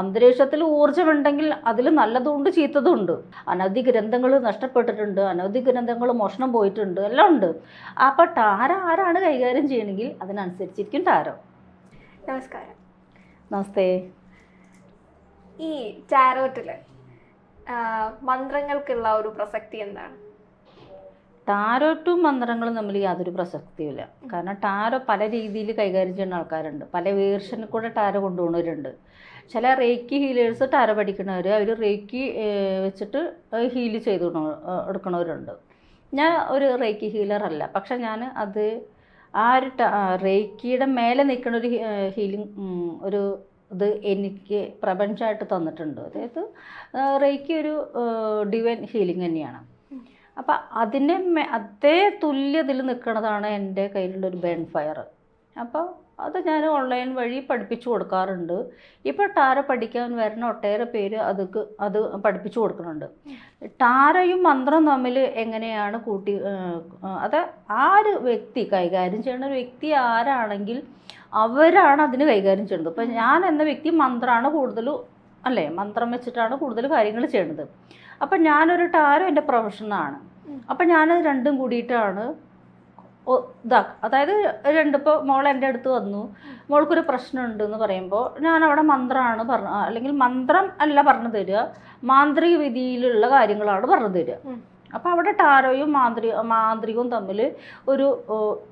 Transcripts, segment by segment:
അന്തരീക്ഷത്തിൽ ഊർജമുണ്ടെങ്കിൽ അതിൽ നല്ലതുണ്ട് ചീത്തതുണ്ട്. അനവധി ഗ്രന്ഥങ്ങൾ നഷ്ടപ്പെട്ടിട്ടുണ്ട് അനവധി ഗ്രന്ഥങ്ങൾ മോഷണം പോയിട്ടുണ്ട് എല്ലാം ഉണ്ട്. അപ്പോൾ ടാര ആരാണ് കൈകാര്യം ചെയ്യണമെങ്കിൽ അതിനനുസരിച്ചിരിക്കും ടാരോ നമസ്കാരം. നമസ്തേ. ഈ ടാരോറ്റിൽ മന്ത്രങ്ങൾക്കുള്ള ഒരു പ്രസക്തി എന്താണ്? ടാരോട്ടും മന്ത്രങ്ങളും തമ്മിൽ യാതൊരു പ്രസക്തിയില്ല കാരണം ടാരോ പല രീതിയിൽ കൈകാര്യം ചെയ്യുന്ന ആൾക്കാരുണ്ട്. പല വേർഷനിൽ കൂടെ ടാരോ കൊണ്ടുപോകുന്നവരുണ്ട്. ചില റേക്കി ഹീലേഴ്സ് ടാരോ പഠിക്കുന്നവർ അവർ റേക്കി വെച്ചിട്ട് ഹീൽ ചെയ്ത് എടുക്കണവരുണ്ട്. ഞാൻ ഒരു റേക്കി ഹീലർ അല്ല. പക്ഷെ ഞാൻ അത് ആ ഒരു റേക്കിയുടെ മേലെ നിൽക്കുന്ന ഒരു ഹീലിംഗ് ഒരു ഇത് എനിക്ക് പ്രപഞ്ചമായിട്ട് തന്നിട്ടുണ്ട്. അതായത് റേക്കി ഒരു ഡിവൈൻ ഹീലിംഗ് തന്നെയാണ്. അപ്പം അതിന്റെ മേ- അതേ തുല്യതിൽ നിൽക്കുന്നതാണ് എന്റെ കയ്യിലുള്ള ഒരു ബേൺ ഫയർ അപ്പോൾ അത് ഞാൻ ഓൺലൈൻ വഴി പഠിപ്പിച്ചു കൊടുക്കാറുണ്ട്. ഇപ്പോൾ ടാര പഠിക്കാൻ വരുന്ന ഒട്ടേറെ പേര് അതൊക്കെ അത് പഠിപ്പിച്ചു കൊടുക്കുന്നുണ്ട്. ടാരയും മന്ത്രം തമ്മിൽ എങ്ങനെയാണ് കൂട്ടി അത് ആ ഒരു വ്യക്തി കൈകാര്യം ചെയ്യുന്ന ഒരു വ്യക്തി ആരാണെങ്കിൽ അവരാണ് അതിന് കൈകാര്യം ചെയ്യുന്നത് ഇപ്പം ഞാൻ എന്ന വ്യക്തി മന്ത്രമാണ് കൂടുതൽ അല്ലേ? മന്ത്രം വെച്ചിട്ടാണ് കൂടുതൽ കാര്യങ്ങൾ ചെയ്യുന്നത് അപ്പം ഞാനൊരു ടാരോ എന്റെ പ്രൊഫഷനാണ്. അപ്പം ഞാനത് രണ്ടും കൂടിയിട്ടാണ് ഒ- ഇതാ അതായത് രണ്ടിപ്പോൾ മോൾ എന്റെ അടുത്ത് വന്നു മോൾക്കൊരു പ്രശ്നമുണ്ട് എന്ന് പറയുമ്പോൾ ഞാൻ അവിടെ മന്ത്രമാണ് പറഞ്ഞ അല്ലെങ്കിൽ മന്ത്രം അല്ല പറഞ്ഞു തരിക മാന്ത്രിക വിധിയിലുള്ള കാര്യങ്ങളാണ് പറഞ്ഞു തരിക. അപ്പോൾ അവിടെ ടാരോയും മാന്ത്രി മാന്ത്രികവും തമ്മിൽ ഒരു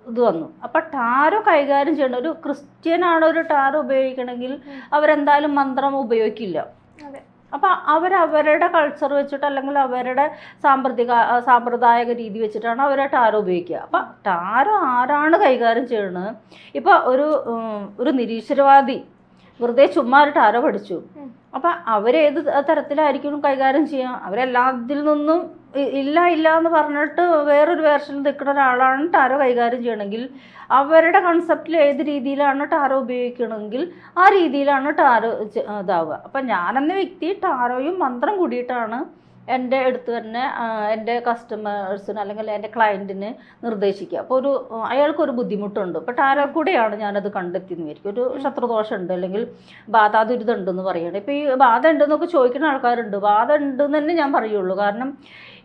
ഇത് വന്നു അപ്പോൾ ടാരോ കൈകാര്യം ചെയ്യണ ഒരു ക്രിസ്ത്യനാണ് ഒരു ടാരോ ഉപയോഗിക്കണമെങ്കിൽ. അവരെന്തായാലും മന്ത്രം ഉപയോഗിക്കില്ല അതെ അവർ അവരുടെ കൾച്ചർ വെച്ചിട്ട് അല്ലെങ്കിൽ അവരുടെ സാമ്പ്രതിക ആ, സാമ്പ്രദായിക രീതി വെച്ചിട്ടാണ് അവർ ടാരോ ഉപയോഗിക്കുക. അപ്പോൾ ടാരോ ആരാണ് കൈകാര്യം ചെയ്യുന്നത് ഇപ്പോൾ ഒരു ഒരു നിരീശ്വരവാദി വെറുതെ ചുമ്മാ ഒരു ടാരോ പഠിച്ചു. അപ്പൊ അവരേത് തരത്തിലായിരിക്കും കൈകാര്യം ചെയ്യുക? അവരെല്ലാത്തിൽ നിന്നും ഇല്ല ഇല്ല എന്ന് പറഞ്ഞിട്ട് വേറൊരു വേർഷനിൽ നിൽക്കുന്ന ഒരാളാണ് ടാരോ കൈകാര്യം ചെയ്യണമെങ്കിൽ അവരുടെ കൺസെപ്റ്റിൽ ഏത് രീതിയിലാണ് ടാരോ ഉപയോഗിക്കണമെങ്കിൽ ആ രീതിയിലാണ് ടാരോ ഇതാവുക. അപ്പം ഞാനെന്ന വ്യക്തി ടാരോയും മന്ത്രം കൂടിയിട്ടാണ് എന്റെ അടുത്ത് തന്നെ എന്റെ കസ്റ്റമേഴ്സിന് അല്ലെങ്കിൽ എന്റെ ക്ലയന്റിന് നിർദ്ദേശിക്കുക. അപ്പോൾ ഒരു അയാൾക്കൊരു ബുദ്ധിമുട്ടുണ്ട്. ഇപ്പോൾ ടാരോ കൂടെയാണ് ഞാനത് കണ്ടെത്തിയെന്ന് വിചാരിക്കും. ഒരു ശത്രുദോഷം ഉണ്ട് അല്ലെങ്കിൽ ബാധാദുരിതം ഉണ്ടെന്ന് പറയുകയാണ്. ഇപ്പോൾ ഈ ബാധ ഉണ്ടെന്നൊക്കെ ചോദിക്കുന്ന ആൾക്കാരുണ്ട്. ബാധ ഉണ്ടെന്ന് തന്നെ ഞാൻ പറയുള്ളൂ. കാരണം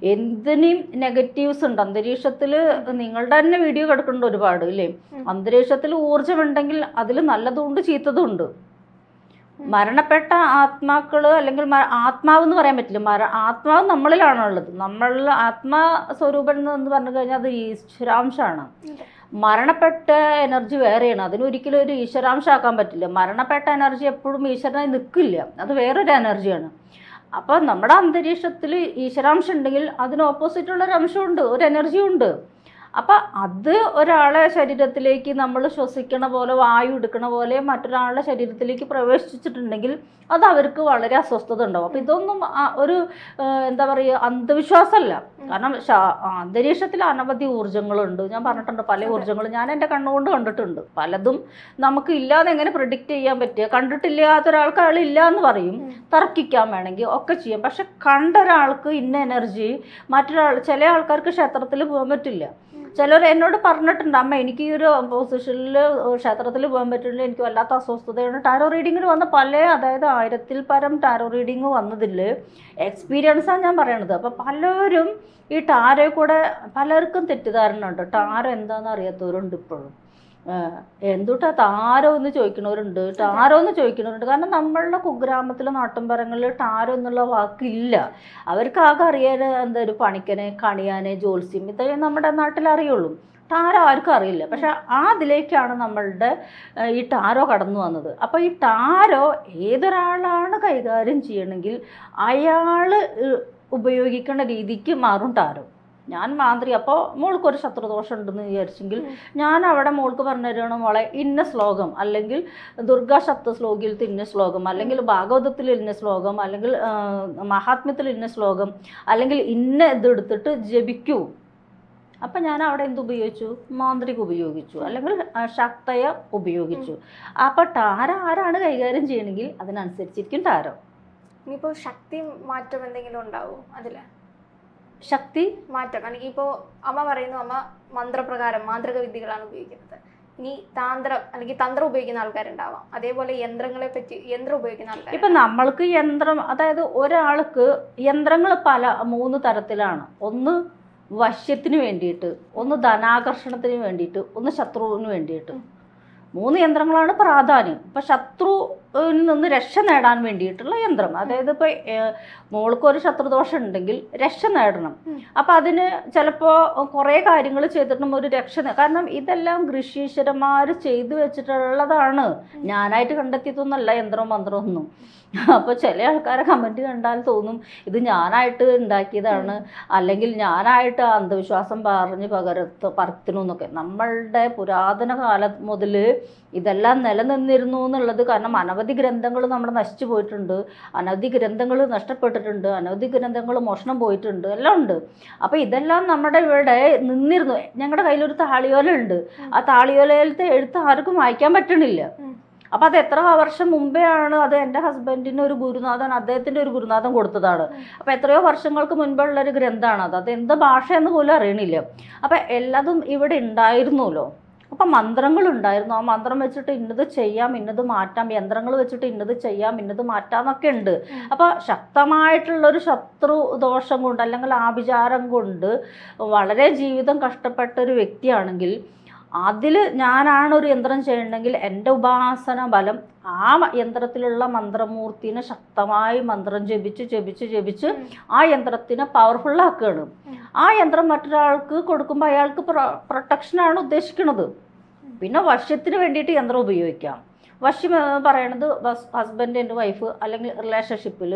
എന്തിനും നെഗറ്റീവ്സ് ഉണ്ട്. അന്തരീക്ഷത്തിൽ നിങ്ങളുടെ തന്നെ വീഡിയോ കിടക്കുന്നുണ്ട് ഒരുപാട് ഇല്ലേ? അന്തരീക്ഷത്തിൽ ഊർജമുണ്ടെങ്കിൽ അതിൽ നല്ലതുണ്ട് ചീത്തതുണ്ട് മരണപ്പെട്ട ആത്മാക്കൾ അല്ലെങ്കിൽ ആത്മാവ് എന്ന് പറയാൻ പറ്റില്ല. മര ആത്മാവ് നമ്മളിലാണുള്ളത് നമ്മളിൽ ആത്മാ സ്വരൂപൻ എന്ന് പറഞ്ഞു കഴിഞ്ഞാൽ അത് ഈശ്വരാംശമാണ്. മരണപ്പെട്ട എനർജി വേറെയാണ്. അതിനൊരിക്കലും ഒരു ഈശ്വരാംശമാക്കാൻ പറ്റില്ല. മരണപ്പെട്ട എനർജി എപ്പോഴും ഈശ്വരനായി നിൽക്കില്ല. അത് വേറൊരു എനർജിയാണ്. അപ്പോൾ നമ്മുടെ അന്തരീക്ഷത്തിൽ ഈശ്വരാംശം ഉണ്ടെങ്കിൽ അതിന് ഓപ്പോസിറ്റുള്ള ഒരു അംശമുണ്ട്. ഒരു എനർജി ഉണ്ട് അപ്പം അത് ഒരാളെ ശരീരത്തിലേക്ക് നമ്മൾ ശ്വസിക്കണ പോലെ വായു എടുക്കണ പോലെ മറ്റൊരാളുടെ ശരീരത്തിലേക്ക് പ്രവേശിച്ചിട്ടുണ്ടെങ്കിൽ അത് അവർക്ക് വളരെ അസ്വസ്ഥത ഉണ്ടാവും. അപ്പം ഇതൊന്നും ഒരു എന്താ പറയുക അന്ധവിശ്വാസമല്ല. കാരണം അന്തരീക്ഷത്തിൽ അനവധി ഊർജങ്ങളുണ്ട്. ഞാൻ പറഞ്ഞിട്ടുണ്ട് പല. ഊർജങ്ങളും ഞാൻ എന്റെ കണ്ണുകൊണ്ട് കണ്ടിട്ടുണ്ട്. പലതും നമുക്ക് ഇല്ലാതെ എങ്ങനെ പ്രിഡിക്റ്റ് ചെയ്യാൻ പറ്റുക? കണ്ടിട്ടില്ലാത്ത ഒരാൾക്ക് അയാൾ ഇല്ല എന്ന് പറയും. തർക്കിക്കാൻ വേണമെങ്കിൽ ഒക്കെ ചെയ്യാം. പക്ഷെ കണ്ട ഒരാൾക്ക് ഇന്ന എനർജി മറ്റൊരാൾ ചില ആൾക്കാർക്ക് ക്ഷേത്രത്തിൽ പോകാൻ പറ്റില്ല. ചിലർ എന്നോട് പറഞ്ഞിട്ടുണ്ട് അമ്മ എനിക്ക് ഈ ഒരു പൊസിഷനിൽ ക്ഷേത്രത്തിൽ പോകാൻ പറ്റില്ല എനിക്ക് വല്ലാത്ത അസ്വസ്ഥതയുണ്ട് ടാരോ റീഡിങ്ങിന് വന്ന പല അതായത് ആയിരത്തിൽ പരം ടാരോ റീഡിങ് വന്നതിൽ എക്സ്പീരിയൻസാണ് ഞാൻ പറയണത്. അപ്പോൾ പലരും ഈ ടാരോ കൂടെ പലർക്കും തെറ്റിദ്ധാരണ ഉണ്ട്. ടാരോ എന്താണെന്ന് അറിയാത്തവരുണ്ട് ഇപ്പോഴും. എന്തുട്ടാ താരോ എന്ന് ചോദിക്കണവരുണ്ട്. ടാരോ എന്ന് ചോദിക്കണവരുണ്ട്. കാരണം നമ്മളുടെ കുഗ്രാമത്തിലെ നാട്ടിൻപുറങ്ങളിൽ ടാരോ എന്നുള്ള വാക്കില്ല. അവർക്ക് ആകെ അറിയാന് എന്താ ഒരു പണിക്കനെ കണിയാനെ ജോത്സ്യം ഇതേ നമ്മുടെ നാട്ടിൽ അറിയുള്ളൂ. ടാരോ ആർക്കും അറിയില്ല. പക്ഷെ ആ അതിലേക്കാണ് നമ്മളുടെ ഈ ടാരോ കടന്നു വന്നത്. അപ്പോൾ ഈ ടാരോ ഏതൊരാളാണ് കൈകാര്യം ചെയ്യണമെങ്കിൽ അയാൾ ഉപയോഗിക്കുന്ന രീതിക്ക് മാറും ടാരോ. ഞാൻ മാന്ത്രി അപ്പോൾ മോൾക്കൊരു ശത്രുദോഷം ഉണ്ടെന്ന് വിചാരിച്ചെങ്കിൽ. ഞാൻ അവിടെ മോൾക്ക് പറഞ്ഞു മോളെ ഇന്ന ശ്ലോകം അല്ലെങ്കിൽ ദുർഗാ ശബ്ദ ശ്ലോകത്തിൽ ഇന്ന ശ്ലോകം അല്ലെങ്കിൽ ഭാഗവതത്തിൽ ഇന്ന ശ്ലോകം അല്ലെങ്കിൽ മഹാത്മ്യത്തിൽ ഇന്ന ശ്ലോകം അല്ലെങ്കിൽ ഇന്ന ഇതെടുത്തിട്ട് ജപിക്കൂ. അപ്പം ഞാൻ അവിടെ എന്ത് ഉപയോഗിച്ചു? മാന്ത്രിക ഉപയോഗിച്ചു അല്ലെങ്കിൽ ശക്തയ ഉപയോഗിച്ചു. അപ്പം ടാര ആരാണ് കൈകാര്യം ചെയ്യണമെങ്കിൽ അതിനനുസരിച്ചിരിക്കും ടാരോ ഇനിയിപ്പോൾ ശക്തി മാറ്റം എന്തെങ്കിലും ഉണ്ടാവും അതിൽ? ശക്തി? മാറ്റം. കാരണം ഇപ്പോൾ അമ്മ പറയുന്നു അമ്മ മന്ത്രപ്രകാരം മാന്ത്രിക വിദ്യകളാണ് ഉപയോഗിക്കുന്നത്. ഇനി താന്ത്രം അല്ലെങ്കിൽ തന്ത്രം ഉപയോഗിക്കുന്ന ആൾക്കാരുണ്ടാവാം. അതേപോലെ യന്ത്രങ്ങളെ പറ്റി യന്ത്രം ഉപയോഗിക്കുന്ന ആൾക്കാർ ഇപ്പം നമ്മൾക്ക് യന്ത്രം അതായത് ഒരാൾക്ക് യന്ത്രങ്ങൾ പല മൂന്ന് തരത്തിലാണ്. ഒന്ന് വശ്യത്തിന് വേണ്ടിയിട്ട് ഒന്ന് ധനാകർഷണത്തിന് വേണ്ടിയിട്ട് ഒന്ന് ശത്രുവിന് വേണ്ടിയിട്ട്. മൂന്ന് യന്ത്രങ്ങളാണ് പ്രാധാന്യം. ഇപ്പം ശത്രുവിൽ നിന്ന് രക്ഷ നേടാൻ വേണ്ടിയിട്ടുള്ള യന്ത്രം. അതായത് ഇപ്പോൾ മോൾക്കൊരു ശത്രുദോഷം ഉണ്ടെങ്കിൽ രക്ഷ നേടണം. അപ്പം അതിന് ചിലപ്പോൾ കുറേ കാര്യങ്ങൾ ചെയ്തിട്ടും ഒരു രക്ഷ കാരണം ഇതെല്ലാം ഋഷീശ്വരന്മാർ ചെയ്തു വെച്ചിട്ടുള്ളതാണ്. ഞാനായിട്ട് കണ്ടെത്തിയതൊന്നല്ല യന്ത്രവും മന്ത്രമൊന്നും അപ്പൊ അപ്പോൾ ചില ആൾക്കാരെ കമന്റ് കണ്ടാൽ തോന്നും ഇത് ഞാനായിട്ട് ഉണ്ടാക്കിയതാണ്. അല്ലെങ്കിൽ ഞാനായിട്ട് അന്ധവിശ്വാസം പറഞ്ഞ് പകരത്ത് പറത്തിനു എന്നൊക്കെ. നമ്മളുടെ പുരാതന കാലം മുതൽ ഇതെല്ലാം നിലനിന്നിരുന്നു എന്നുള്ളത് കാരണം അനവധി ഗ്രന്ഥങ്ങൾ നമ്മൾ നശിച്ചു പോയിട്ടുണ്ട്. അനവധി ഗ്രന്ഥങ്ങൾ നഷ്ടപ്പെട്ടിട്ടുണ്ട്. അനവധി ഗ്രന്ഥങ്ങൾ മോഷണം പോയിട്ടുണ്ട്. എല്ലാം ഉണ്ട്. അപ്പോൾ ഇതെല്ലാം നമ്മുടെ ഇവിടെ നിന്നിരുന്നു. ഞങ്ങളുടെ കയ്യിലൊരു താളിയോല ഉണ്ട്. ആ താളിയോലയിലത്തെ എഴുത്ത് ആർക്കും വായിക്കാൻ പറ്റണില്ല. അപ്പോൾ അപ്പം അത് എത്ര വർഷം മുമ്പേ ആണ് അത് എന്റെ ഹസ്ബൻഡിന് ഒരു ഗുരുനാഥൻ അദ്ദേഹത്തിന്റെ ഒരു ഗുരുനാഥൻ കൊടുത്തതാണ്. അപ്പം എത്രയോ വർഷങ്ങൾക്ക് മുൻപുള്ള ഒരു ഗ്രന്ഥമാണ് അത് അത് എന്ത് ഭാഷയെന്ന് പോലും അറിയണില്ല. അപ്പം എല്ലാതും ഇവിടെ ഉണ്ടായിരുന്നല്ലോ. അപ്പം മന്ത്രങ്ങൾ ഉണ്ടായിരുന്നു ആ മന്ത്രം വെച്ചിട്ട് ഇന്നത് ചെയ്യാം ഇന്നത് മാറ്റാം. യന്ത്രങ്ങൾ വെച്ചിട്ട് ഇന്നത് ചെയ്യാം ഇന്നത് മാറ്റാം എന്നൊക്കെ ഉണ്ട് അപ്പോൾ ശക്തമായിട്ടുള്ളൊരു ശത്രു ദോഷം കൊണ്ട് അല്ലെങ്കിൽ ആഭിചാരം കൊണ്ട് വളരെ ജീവിതം കഷ്ടപ്പെട്ട ഒരു വ്യക്തിയാണെങ്കിൽ അതിൽ ഞാനാണ് ഒരു യന്ത്രം ചെയ്യണമെങ്കിൽ എന്റെ ഉപാസന ബലം ആ യന്ത്രത്തിലുള്ള മന്ത്രമൂർത്തിനെ ശക്തമായി മന്ത്രം ജപിച്ച് ജപിച്ച് ജപിച്ച് ആ യന്ത്രത്തിനെ പവർഫുള്ളാക്കുകയാണ് ആ യന്ത്രം മറ്റൊരാൾക്ക് കൊടുക്കുമ്പോൾ അയാൾക്ക് പ്രൊട്ടക്ഷനാണ് ഉദ്ദേശിക്കുന്നത് പിന്നെ വശ്യത്തിന് വേണ്ടിയിട്ട് യന്ത്രം ഉപയോഗിക്കാം. വശ്യം എന്ന് പറയണത് ഹസ്ബൻഡ് ആൻഡ് വൈഫ് അല്ലെങ്കിൽ റിലേഷൻഷിപ്പിൽ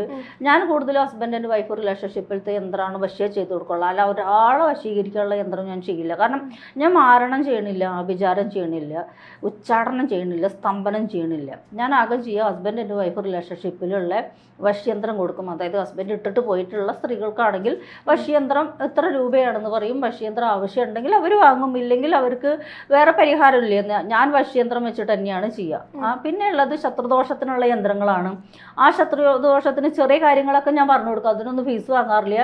ഞാൻ കൂടുതലും ഹസ്ബൻഡ് ആൻഡ് വൈഫ് റിലേഷൻഷിപ്പിലത്തെ യന്ത്രമാണ് വശ്യ ചെയ്ത് കൊടുക്കുള്ളൂ. അല്ല ഒരാളെ വശീകരിക്കാനുള്ള യന്ത്രം ഞാൻ ചെയ്യില്ല. കാരണം ഞാൻ മാരണം ചെയ്യണില്ല അഭിചാരം ചെയ്യണില്ല ഉച്ചാടനം ചെയ്യണില്ല സ്തംഭനം ചെയ്യണില്ല. ഞാൻ ആകെ ചെയ്യുക ഹസ്ബൻഡ് ആൻഡ് വൈഫ് റിലേഷൻഷിപ്പിലുള്ള വശ്യന്ത്രം കൊടുക്കും. അതായത് ഹസ്ബൻഡ് ഇട്ടിട്ട് പോയിട്ടുള്ള സ്ത്രീകൾക്കാണെങ്കിൽ വശ്യന്ത്രം എത്ര രൂപയാണെന്ന് പറയും. വശ്യന്ത്രം ആവശ്യമുണ്ടെങ്കിൽ അവർ വാങ്ങും. ഇല്ലെങ്കിൽ അവർക്ക് വേറെ പരിഹാരമില്ല. ഞാൻ വശ്യന്ത്രം വെച്ചിട്ട് തന്നെയാണ് ചെയ്യുക. ആ പിന്നെ ഉള്ളത് ശത്രുദോഷത്തിനുള്ള യന്ത്രങ്ങളാണ്. ആ ശത്രുദോഷത്തിന് ചെറിയ കാര്യങ്ങളൊക്കെ ഞാൻ പറഞ്ഞു കൊടുക്കും. അതിനൊന്നും ഫീസ് വാങ്ങാറില്ല.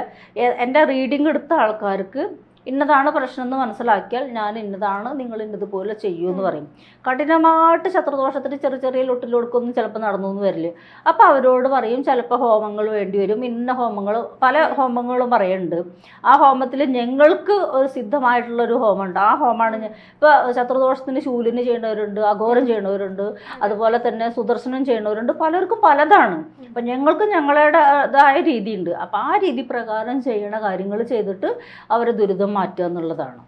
എന്റെ റീഡിംഗ് എടുത്ത ആൾക്കാർക്ക് ഇന്നതാണ് പ്രശ്നം എന്ന് മനസ്സിലാക്കിയാൽ ഞാൻ ഇന്നതാണ് നിങ്ങൾ ഇന്നതുപോലെ ചെയ്യൂ എന്ന് പറയും. കഠിനമായിട്ട് ശത്രുദോഷത്തിന് ചെറിയ ചെറിയ ലൊട്ടിലൊടുക്കൊന്നും ചിലപ്പോൾ നടന്നു എന്ന് വരില്ല. അപ്പോൾ അവരോട് പറയും ചിലപ്പോൾ ഹോമങ്ങൾ വേണ്ടി വരും. ഇന്ന ഹോമങ്ങൾ പല ഹോമങ്ങളും പറയുന്നുണ്ട് ആ ഹോമത്തിൽ ഞങ്ങൾക്ക് ഒരു സിദ്ധമായിട്ടുള്ളൊരു ഹോമമുണ്ട് ആ ഹോമാണ് ഇപ്പോൾ ശത്രുദോഷത്തിന് ശൂലിന് ചെയ്യണവരുണ്ട് അഘോരം ചെയ്യണവരുണ്ട് അതുപോലെ തന്നെ സുദർശനം ചെയ്യണവരുണ്ട്. പലർക്കും പലതാണ്. അപ്പം ഞങ്ങൾക്ക് ഞങ്ങളുടേതായ രീതിയുണ്ട്. അപ്പോൾ ആ രീതി പ്രകാരം ചെയ്യണ കാര്യങ്ങൾ ചെയ്തിട്ട് അവരെ ദുരിതം മാറ്റുക എന്നുള്ളതാണ്.